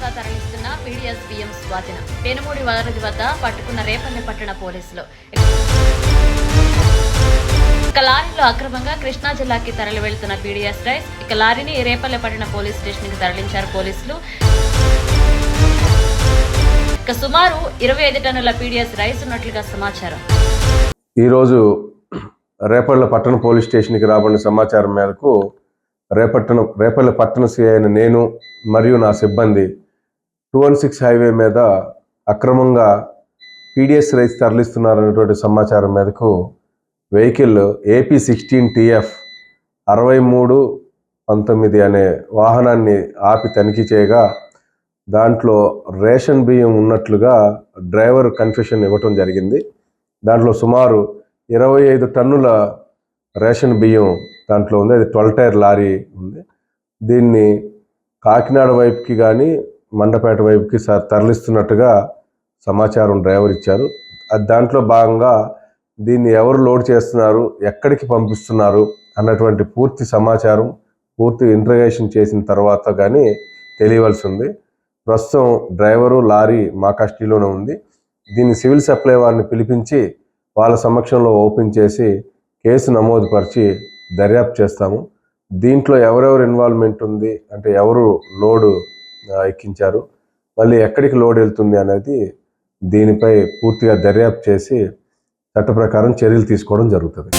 అక్రమంగా తరలిస్తున్న PDS PM స్వాతిన. పెనుమూడి వదరది వద్ద పట్టుకున్న రేపల్లి పట్టణ పోలీసులు. ఇక లారీలో అక్రమంగా కృష్ణా జిల్లాకి తరలి వెళ్తున్న పీడిఎస్ రైస్ ఇక లారీని రేపల్లె పట్టణ పోలీస్ స్టేషన్కి తరలించారు పోలీసులు. ఇక సుమారు ఇరవై ఐదు టన్నుల పీడిఎస్ రైస్ ఉన్నట్లుగా సమాచారం. ఈరోజు రేపల్ల పట్టణ పోలీస్ స్టేషన్కి రాబడిన సమాచారం మేరకు రేపట్టణం రేపల్ల పట్టణ సిఐ అయిన నేను మరియు నా సిబ్బంది టూ వన్ సిక్స్ హైవే మీద అక్రమంగా పీడిఎస్ రైస్ తరలిస్తున్నారనేటువంటి సమాచారం మేరకు వెహికల్ ఏపీ సిక్స్టీన్ టీఎఫ్ అరవై మూడు పంతొమ్మిది అనే వాహనాన్ని ఆపి తనిఖీ చేయగా దాంట్లో రేషన్ బియ్యం ఉన్నట్లుగా డ్రైవర్ కన్ఫెషన్ ఇవ్వటం జరిగింది. దాంట్లో సుమారు ఇరవై ఐదు టన్నుల రేషన్ బియ్యం దాంట్లో ఉంది. అది ట్వెల్వ్ టైర్ లారీ ఉంది. దీన్ని కాకినాడ వైపుకి కానీ మండపేట వైపుకి సార్ తరలిస్తున్నట్టుగా సమాచారం డ్రైవర్ ఇచ్చారు. అది దాంట్లో భాగంగా దీన్ని ఎవరు లోడ్ చేస్తున్నారు ఎక్కడికి పంపిస్తున్నారు అన్నటువంటి పూర్తి సమాచారం పూర్తి ఇంట్రగేషన్ చేసిన తర్వాత కానీ తెలియవలసి ఉంది. ప్రస్తుతం డ్రైవరు లారీ మా కస్టడీలోనే ఉంది. దీన్ని సివిల్ సప్లై వారిని పిలిపించి వాళ్ళ సమక్షంలో ఓపెన్ చేసి కేసు నమోదుపరిచి దర్యాప్తు చేస్తాము. దీంట్లో ఎవరెవరు ఇన్వాల్వ్మెంట్ ఉంది అంటే ఎవరు లోడు ఎక్కించారు. మళ్ళీ ఎక్కడికి లోడ్ వెళ్తుంది అనేది దీనిపై పూర్తిగా దర్యాప్తు చేసి చట్ట ప్రకారం చర్యలు తీసుకోవడం జరుగుతుంది.